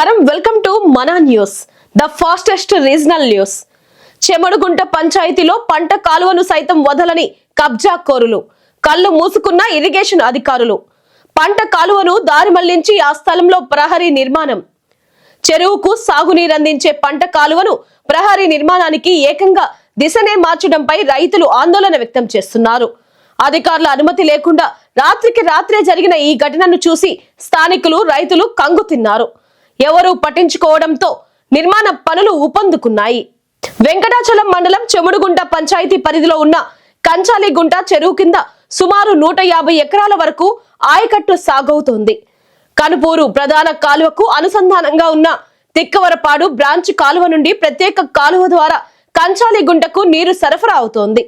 నమస్కారం. Welcome to మన news the fastest regional news. Chemadugunta పంచాయతీలో పంట కాలువను సైతం వదలని కబ్జా కోరులు కళ్ళు మూసుకున్న ఇరిగేషన్ అధికారులు. పంట కాలువను దారి మళ్ళించి ఆ స్థలంలో ప్రహరీ నిర్మాణం. చెరువుకు సాగునీరు అందించే పంట కాలువను ప్రహరీ నిర్మాణానికి ఏకంగా దిశనే మార్చడంపై రైతులు ఆందోళన వ్యక్తం చేస్తున్నారు. అధికారుల అనుమతి లేకుండా రాత్రికి రాత్రే జరిగిన ఈ ఘటనను చూసి స్థానికులు రైతులు కంగు తిన్నారు. ఎవరూ పట్టించుకోవడంతో నిర్మాణ పనులు ఊపందుకున్నాయి వెంకటాచలం మండలం చెముడుగుంట పంచాయతీ పరిధిలో ఉన్న కంచాలిగుంట చెరువు కింద సుమారు నూట యాభై ఎకరాల వరకు ఆయకట్టు సాగవుతోంది. కనుపూరు ప్రధాన కాలువకు అనుసంధానంగా ఉన్న తిక్కవరపాడు బ్రాంచ్ కాలువ నుండి ప్రత్యేక కాలువ ద్వారా కంచాలిగుంటకు నీరు సరఫరా అవుతోంది.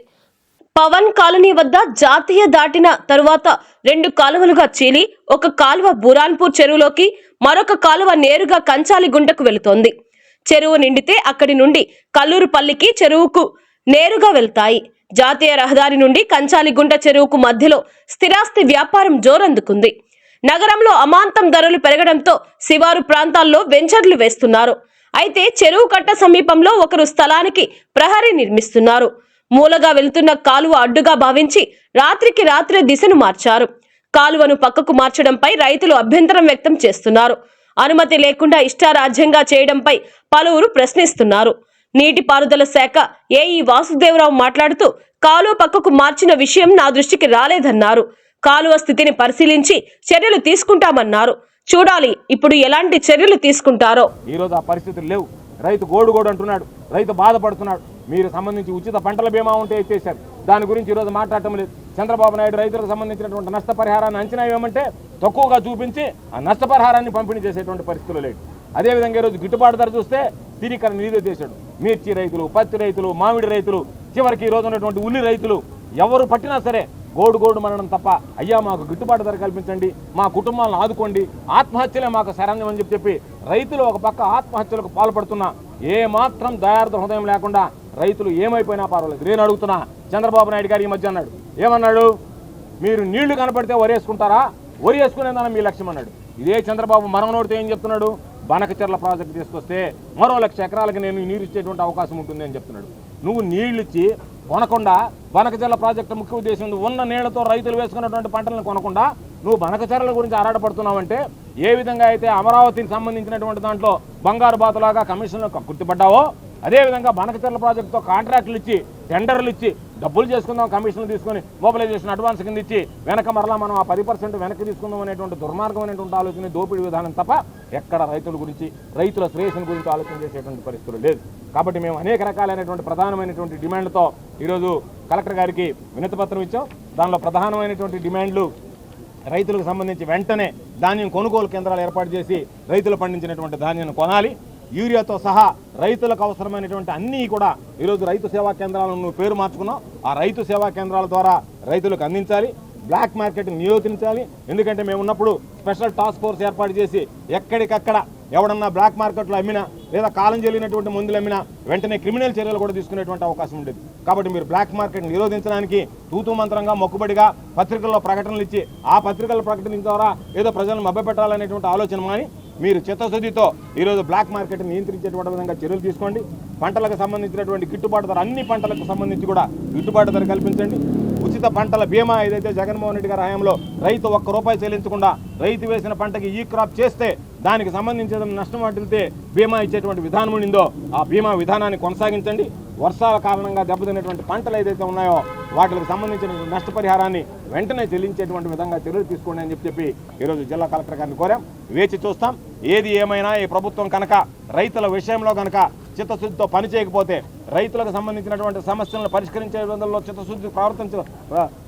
పవన్ కాలనీ వద్ద జాతీయ దాటిన తరువాత రెండు కాలువలుగా చీలి ఒక కాలువ బురాన్పూర్ చెరువులోకి మరొక కాలువ నేరుగా కంచాలి గుంటకు వెళుతోంది. చెరువు నిండితే అక్కడి నుండి కల్లూరుపల్లికి చెరువుకు నేరుగా వెళ్తాయి. జాతీయ రహదారి నుండి కంచాలిగుంట చెరువుకు మధ్యలో స్థిరాస్తి వ్యాపారం జోరందుకుంది. నగరంలో అమాంతం ధరలు పెరగడంతో శివారు ప్రాంతాల్లో వెంచర్లు వేస్తున్నారు. అయితే చెరువు కట్ట సమీపంలో ఒకరు స్థలానికి ప్రహరీ నిర్మిస్తున్నారు. మూలగా వెళ్తున్న కాలువ అడ్డుగా భావించి రాత్రికి రాత్రే దిశను మార్చారు. కాలువను పక్కకు మార్చడంపై రైతులు అభ్యంతరం వ్యక్తం చేస్తున్నారు. అనుమతి లేకుండా ఇష్టారాజ్యంగా చేయడంపై పలువురు ప్రశ్నిస్తున్నారు. నీటిపారుదల శాఖ ఏఈ వాసుదేవరావు మాట్లాడుతూ కాలువ పక్కకు మార్చిన విషయం నా దృష్టికి రాలేదన్నారు. కాలువ స్థితిని పరిశీలించి చర్యలు తీసుకుంటామన్నారు. చూడాలి ఇప్పుడు ఎలాంటి చర్యలు తీసుకుంటారో. ఈరోజు ఆ పరిస్థితులు లేవు. రైతు గోడు గోడు అంటున్నాడు. రైతు బాధపడుతున్నాడు. మీరు సంబంధించి ఉచిత పంటల బీమా ఉంటే ఎత్తేసారు దాని గురించి ఈరోజు మాట్లాడటం లేదు. చంద్రబాబు నాయుడు రైతులకు సంబంధించినటువంటి నష్టపరిహారాన్ని అంచనా వేయమంటే తక్కువగా చూపించి ఆ నష్టపరిహారాన్ని పంపిణీ చేసేటువంటి పరిస్థితులు లేవు. అదేవిధంగా ఈరోజు గిట్టుబాటు ధర చూస్తే తిరిగి నిధులు చేశాడు. మిర్చి రైతులు పత్తి రైతులు మామిడి రైతులు చివరికి ఈ ఉన్నటువంటి ఉల్లి రైతులు ఎవరు పట్టినా సరే గోడు గోడు మనడం తప్ప అయ్యా మాకు గిట్టుబాటు ధర కల్పించండి మా కుటుంబాలను ఆదుకోండి ఆత్మహత్యలే మాకు శరణ్యం అని చెప్పి చెప్పి రైతులు ఒక పక్క ఆత్మహత్యలకు పాల్పడుతున్నా ఏమాత్రం దయార్థ హృదయం లేకుండా రైతులు ఏమైపోయినా పర్వాలేదు. నేను అడుగుతున్నా చంద్రబాబు నాయుడు గారు ఈ మధ్య అన్నాడు. ఏమన్నాడు? మీరు నీళ్ళు కనపడితే వరేసుకుంటారా? వరి మీ లక్ష్యం అన్నాడు. ఇదే చంద్రబాబు మనం నోడితే ఏం చెప్తున్నాడు? బనకచెర్ల ప్రాజెక్టు తీసుకొస్తే మరో లక్ష ఎకరాలకు నేను నీరు ఇచ్చేటువంటి అవకాశం ఉంటుంది అని చెప్తున్నాడు. నువ్వు నీళ్ళు ఇచ్చి కొనకుండా బనకచెర్ల ప్రాజెక్టు ముఖ్య ఉద్దేశం ఉన్న నీళ్ళతో రైతులు వేసుకున్నటువంటి పంటలను కొనకుండా నువ్వు బనకచెరల గురించి ఆరాటపడుతున్నావంటే ఏ విధంగా అయితే అమరావతికి సంబంధించినటువంటి దాంట్లో బంగారు బాతులాగా కమిషన్లు గుర్తుపడ్డావో అదేవిధంగా బనకచర్ల ప్రాజెక్టుతో కాంట్రాక్టులు ఇచ్చి టెండర్లు ఇచ్చి డబ్బులు చేసుకుందాం కమిషన్లు తీసుకొని మొబిలైజేషన్ అడ్వాన్స్ కింద ఇచ్చి వెనక మరలా మనం ఆ పది పర్సెంట్ వెనక్కి తీసుకుందాం అనేటువంటి దుర్మార్గం అనేటువంటి ఆలోచన దోపిడీ విధానం తప్ప ఎక్కడ రైతుల గురించి రైతుల శ్రేయస్సుల గురించి ఆలోచన చేసేటువంటి పరిస్థితులు లేదు. కాబట్టి మేము అనేక రకాలైనటువంటి ప్రధానమైనటువంటి డిమాండ్తో ఈరోజు కలెక్టర్ గారికి వినతిపత్రం ఇచ్చాం. దానిలో ప్రధానమైనటువంటి డిమాండ్లు రైతులకు సంబంధించి వెంటనే ధాన్యం కొనుగోలు కేంద్రాలు ఏర్పాటు చేసి రైతులు పండించినటువంటి ధాన్యాన్ని కొనాలి. యూరియాతో సహా రైతులకు అవసరమైనటువంటి అన్నీ కూడా ఈరోజు రైతు సేవా కేంద్రాలను నువ్వు పేరు మార్చుకున్నావు. ఆ రైతు సేవా కేంద్రాల ద్వారా రైతులకు అందించాలి. బ్లాక్ మార్కెట్ని నియోజించాలి ఎందుకంటే మేము ఉన్నప్పుడు స్పెషల్ టాస్క్ ఫోర్స్ ఏర్పాటు చేసి ఎక్కడికక్కడ ఎవడన్నా బ్లాక్ మార్కెట్లో అమ్మినా లేదా కాలం జరిగినటువంటి మందులు అమ్మినా వెంటనే క్రిమినల్ చర్యలు కూడా తీసుకునేటువంటి అవకాశం ఉండేది. కాబట్టి మీరు బ్లాక్ మార్కెట్ నిరోధించడానికి తూతూ మంత్రంగా మొక్కుబడిగా పత్రికల్లో ప్రకటనలు ఇచ్చి ఆ పత్రికల ప్రకటన ద్వారా ఏదో ప్రజలను మభ్యపెట్టాలనేటువంటి ఆలోచన మాని మీరు చిత్తశుద్ధితో ఈరోజు బ్లాక్ మార్కెట్ నియంత్రించేటువంటి విధంగా చర్యలు తీసుకోండి. పంటలకు సంబంధించినటువంటి గిట్టుబాటు ధర అన్ని పంటలకు సంబంధించి కూడా గిట్టుబాటు ధర కల్పించండి. ఉచిత పంటల బీమా ఏదైతే జగన్మోహన్ రెడ్డి గారి హయాంలో రైతు ఒక్క రూపాయి చెల్లించకుండా రైతు వేసిన పంటకి ఈ క్రాప్ చేస్తే దానికి సంబంధించిన నష్టం వాటిల్తే బీమా ఇచ్చేటువంటి విధానం ఉండిందో ఆ బీమా విధానాన్ని కొనసాగించండి. వర్షాల కారణంగా దెబ్బతిన్నటువంటి పంటలు ఏదైతే ఉన్నాయో వాటికి సంబంధించిన నష్టపరిహారాన్ని వెంటనే చెల్లించేటువంటి విధంగా చర్యలు తీసుకోండి అని చెప్పి చెప్పి ఈరోజు జిల్లా కలెక్టర్ గారిని కోరాం. వేచి చూస్తాం. ఏది ఏమైనా ఈ ప్రభుత్వం కనుక రైతుల విషయంలో కనుక చిత్తశుద్ధితో పని చేయకపోతే రైతులకు సంబంధించినటువంటి సమస్యలను పరిష్కరించే విధంలో చిత్తశుద్ధి ప్రవర్తించ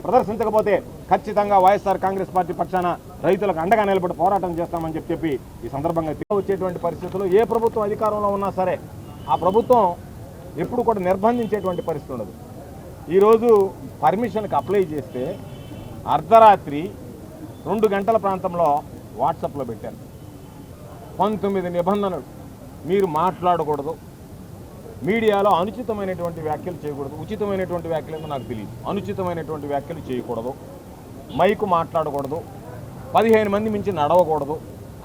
ప్రదర్శించకపోతే ఖచ్చితంగా వైఎస్ఆర్ కాంగ్రెస్ పార్టీ పక్షాన రైతులకు అండగా నిలబడి పోరాటం చేస్తామని చెప్పి చెప్పి ఈ సందర్భంగా వచ్చేటువంటి పరిస్థితుల్లో ఏ ప్రభుత్వం అధికారంలో ఉన్నా సరే ఆ ప్రభుత్వం ఎప్పుడు కూడా నిర్బంధించేటువంటి పరిస్థితి ఉండదు. ఈరోజు పర్మిషన్కి అప్లై చేస్తే అర్ధరాత్రి రెండు గంటల ప్రాంతంలో వాట్సాప్లో పెట్టారు. పంతొమ్మిది నిబంధనలు. మీరు మాట్లాడకూడదు. మీడియాలో అనుచితమైనటువంటి వ్యాఖ్యలు చేయకూడదు. ఉచితమైనటువంటి వ్యాఖ్యలు ఏమో నాకు తెలియదు అనుచితమైనటువంటి వ్యాఖ్యలు చేయకూడదు. మైకు మాట్లాడకూడదు. పదిహేను మంది మించి నడవకూడదు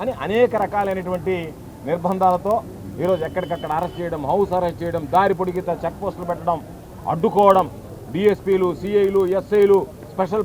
అని అనేక రకాలైనటువంటి నిర్బంధాలతో ఈరోజు ఎక్కడికక్కడ అరెస్ట్ చేయడం హౌస్ అరెస్ట్ చేయడం దారి పొడిగిత చెక్ పోస్టులు పెట్టడం అడ్డుకోవడం డిఎస్పీలు సిఐలు ఎస్ఐలు స్పెషల్